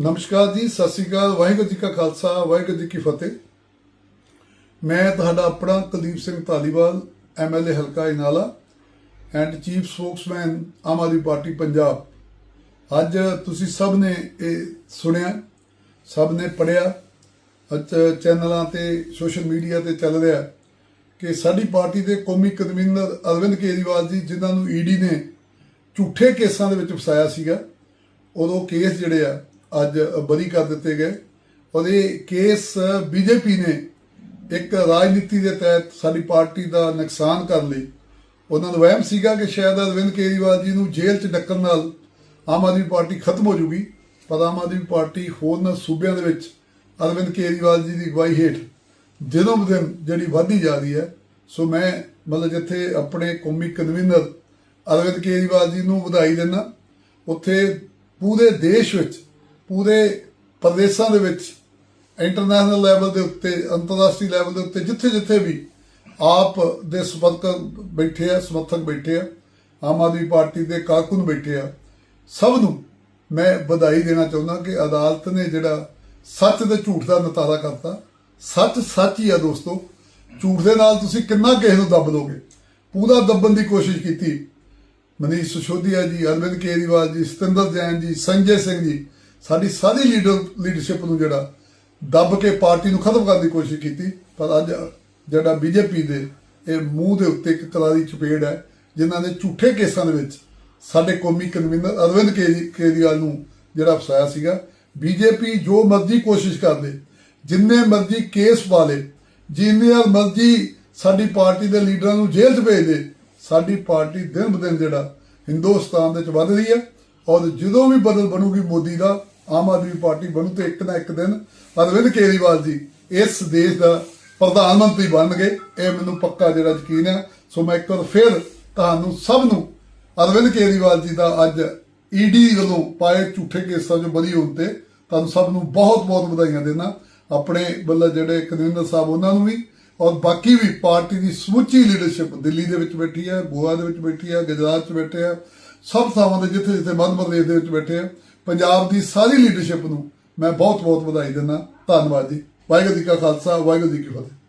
ਨਮਸਕਾਰ ਜੀ, ਸਤਿ ਸ੍ਰੀ ਅਕਾਲ, ਵਾਹਿਗੁਰੂ ਜੀ ਕਾ ਖਾਲਸਾ, ਵਾਹਿਗੁਰੂ ਜੀ ਕੀ ਫਤਿਹ। ਮੈਂ ਤੁਹਾਡਾ ਆਪਣਾ ਕੁਲਦੀਪ ਸਿੰਘ ਧਾਲੀਵਾਲ ਐਮਐਲਏ ਹਲਕਾ ਇਨਾਲਾ and chief spokesman Aam Aadmi Party Punjab. ਅੱਜ ਤੁਸੀਂ ਸਭ ਨੇ ਇਹ ਸੁਣਿਆ, ਸਭ ਨੇ ਪੜਿਆ ਅੱਜ ਚੈਨਲਾਂ ਤੇ, ਸੋਸ਼ਲ ਮੀਡੀਆ ਤੇ ਚੱਲ ਰਿਹਾ ਕਿ ਸਾਡੀ ਪਾਰਟੀ ਦੇ ਕੌਮੀ ਕਨਵੀਨਰ ਅਰਵਿੰਦ ਕੇਜਰੀਵਾਲ ਜੀ, ਜਿਨ੍ਹਾਂ ਨੂੰ ਈਡੀ ਨੇ ਝੂਠੇ ਕੇਸਾਂ ਦੇ ਵਿੱਚ ਫਸਾਇਆ ਸੀਗਾ, ਉਦੋਂ ਕੇਸ ਜਿਹੜੇ ਆ ਅੱਜ ਬਰੀ ਕਰ ਦਿੱਤੇ ਗਏ। ਔਰ ਇਹ ਕੇਸ ਬੀਜੇਪੀ ਨੇ ਇੱਕ ਰਾਜਨੀਤੀ ਦੇ ਤਹਿਤ ਸਾਡੀ ਪਾਰਟੀ ਦਾ ਨੁਕਸਾਨ ਕਰਨ ਲਈ, ਉਹਨਾਂ ਨੂੰ ਵਹਿਮ ਸੀਗਾ ਕਿ ਸ਼ਾਇਦ ਅਰਵਿੰਦ ਕੇਜਰੀਵਾਲ ਜੀ ਨੂੰ ਜੇਲ੍ਹ 'ਚ ਡੱਕਣ ਨਾਲ ਆਮ ਆਦਮੀ ਪਾਰਟੀ ਖਤਮ ਹੋ ਜੂਗੀ, ਪਰ ਆਮ ਆਦਮੀ ਪਾਰਟੀ ਹੋਰਨਾਂ ਸੂਬਿਆਂ ਦੇ ਵਿੱਚ ਅਰਵਿੰਦ ਕੇਜਰੀਵਾਲ ਜੀ ਦੀ ਅਗਵਾਈ ਹੇਠ ਦਿਨੋਂ ਦਿਨ ਜਿਹੜੀ ਵਧਦੀ ਜਾ ਰਹੀ ਹੈ। ਸੋ ਮੈਂ ਮਤਲਬ ਜਿੱਥੇ ਆਪਣੇ ਕੌਮੀ ਕਨਵੀਨਰ ਅਰਵਿੰਦ ਕੇਜਰੀਵਾਲ ਜੀ ਨੂੰ ਵਧਾਈ ਦਿੰਦਾ, ਉੱਥੇ ਪੂਰੇ ਦੇਸ਼ ਵਿੱਚ ਪੂਰੇ ਪ੍ਰਦੇਸ਼ਾਂ ਦੇ ਵਿੱਚ ਇੰਟਰਨੈਸ਼ਨਲ ਲੈਵਲ ਦੇ ਉੱਤੇ, ਅੰਤਰਰਾਸ਼ਟਰੀ ਲੈਵਲ ਦੇ ਉੱਤੇ, ਜਿੱਥੇ ਜਿੱਥੇ ਵੀ ਆਪ ਦੇ ਸਮਰਥਕ ਬੈਠੇ ਆ, ਸਮਰਥਕ ਬੈਠੇ ਆ, ਆਮ ਆਦਮੀ ਪਾਰਟੀ ਦੇ ਕਾਰਕੁਨ ਬੈਠੇ ਆ, ਸਭ ਨੂੰ ਮੈਂ ਵਧਾਈ ਦੇਣਾ ਚਾਹੁੰਦਾ ਕਿ ਅਦਾਲਤ ਨੇ ਜਿਹੜਾ ਸੱਚ ਤੇ ਝੂਠ ਦਾ ਨਤਾਰਾ ਕਰਤਾ, ਸੱਚ ਸੱਚ ਹੀ ਆ ਦੋਸਤੋ, ਝੂਠ ਦੇ ਨਾਲ ਤੁਸੀਂ ਕਿੰਨਾ ਕਿਸੇ ਨੂੰ ਦੱਬ ਦੋਗੇ ਪੂਰਾ ਦੱਬਣ ਦੀ ਕੋਸ਼ਿਸ਼ ਕੀਤੀ। ਮਨੀਸ਼ ਸਿਸੋਦੀਆ ਜੀ, ਅਰਵਿੰਦ ਕੇਜਰੀਵਾਲ ਜੀ, ਸਤਿੰਦਰ ਜੈਨ ਜੀ, ਸੰਜੇ ਸਿੰਘ ਜੀ ਸਾਡੀ ਸਾਰੀ ਲੀਡਰ ਲੀਡਰਸ਼ਿਪ ਨੂੰ ਜਿਹੜਾ ਦੱਬ ਕੇ ਪਾਰਟੀ ਨੂੰ ਖਤਮ ਕਰਨ ਦੀ ਕੋਸ਼ਿਸ਼ ਕੀਤੀ, ਪਰ ਅੱਜ ਜਿਹੜਾ ਬੀਜੇਪੀ ਦੇ ਇਹ ਮੂੰਹ ਦੇ ਉੱਤੇ ਇੱਕ ਕਲਾਰੀ ਚਪੇੜ ਹੈ, ਜਿਨ੍ਹਾਂ ਨੇ ਝੂਠੇ ਕੇਸਾਂ ਦੇ ਵਿੱਚ ਸਾਡੇ ਕੌਮੀ ਕਨਵੀਨਰ ਅਰਵਿੰਦ ਕੇਜਰੀ- ਕੇਜਰੀਵਾਲ ਨੂੰ ਜਿਹੜਾ ਫਸਾਇਆ ਸੀਗਾ। ਬੀਜੇਪੀ ਜੋ ਮਰਜ਼ੀ ਕੋਸ਼ਿਸ਼ ਕਰਦੇ, ਜਿੰਨੇ ਮਰਜ਼ੀ ਕੇਸ ਪਾ ਲੇ, ਜਿੰਨੇ ਮਰਜ਼ੀ ਸਾਡੀ ਪਾਰਟੀ ਦੇ ਲੀਡਰਾਂ ਨੂੰ ਜੇਲ੍ਹ 'ਚ ਭੇਜ ਦੇ, ਸਾਡੀ ਪਾਰਟੀ ਦਿਨ ਬ ਦਿਨ ਜਿਹੜਾ ਹਿੰਦੁਸਤਾਨ ਦੇ ਵਿੱਚ ਵੱਧ ਰਹੀ ਹੈ ਔਰ ਜਦੋਂ ਵੀ ਬਦਲ ਬਣੂਗੀ ਮੋਦੀ ਦਾ ਆਮ ਆਦਮੀ ਪਾਰਟੀ ਬਣੂ ਤੇ ਇੱਕ ਨਾ ਇੱਕ ਦਿਨ ਅਰਵਿੰਦ ਕੇਜਰੀਵਾਲ ਜੀ ਇਸ ਦੇਸ਼ ਦਾ ਪ੍ਰਧਾਨ ਮੰਤਰੀ ਬਣਨਗੇ। ਇਹ ਮੈਨੂੰ ਪੱਕਾ ਜਿਹੜਾ ਯਕੀਨ ਹੈ। ਸੋ ਮੈਂ ਇੱਕ ਵਾਰ ਫਿਰ ਤੁਹਾਨੂੰ ਸਭ ਨੂੰ ਅਰਵਿੰਦ ਕੇਜਰੀਵਾਲ ਜੀ ਦਾ ਅੱਜ ਈਡੀ ਵੱਲੋਂ ਪਾਏ ਝੂਠੇ ਕੇਸਾਂ 'ਚੋਂ ਬਰੀ ਹੋਣ ਤੇ ਤੁਹਾਨੂੰ ਸਭ ਨੂੰ ਬਹੁਤ ਬਹੁਤ ਵਧਾਈਆਂ ਦੇਣਾ ਆਪਣੇ ਵੱਲੋਂ ਜਿਹੜੇ ਕਨਵੀਨਰ ਸਾਹਿਬ ਉਹਨਾਂ ਨੂੰ ਵੀ ਔਰ ਬਾਕੀ ਵੀ ਪਾਰਟੀ ਦੀ ਸਮੁੱਚੀ ਲੀਡਰਸ਼ਿਪ ਦਿੱਲੀ ਦੇ ਵਿੱਚ ਬੈਠੀ ਹੈ, ਗੋਆ ਦੇ ਵਿੱਚ ਬੈਠੀ ਹੈ, ਗੁਜਰਾਤ 'ਚ ਬੈਠੇ ਆ ਸਭ ਥਾਵਾਂ ਤੇ ਜਿੱਥੇ ਜਿੱਥੇ ਮੱਧ ਪ੍ਰਦੇਸ਼ ਦੇ ਵਿੱਚ ਬੈਠੇ ਆ, ਪੰਜਾਬ ਦੀ ਸਾਰੀ ਲੀਡਰਸ਼ਿਪ ਨੂੰ ਮੈਂ ਬਹੁਤ ਬਹੁਤ ਵਧਾਈ ਦਿੰਦਾ। ਧੰਨਵਾਦ ਜੀ। ਵਾਹਿਗੁਰੂ ਜੀ ਕਾ ਖਾਲਸਾ, ਵਾਹਿਗੁਰੂ ਜੀ ਕੀ ਫਤਿਹ।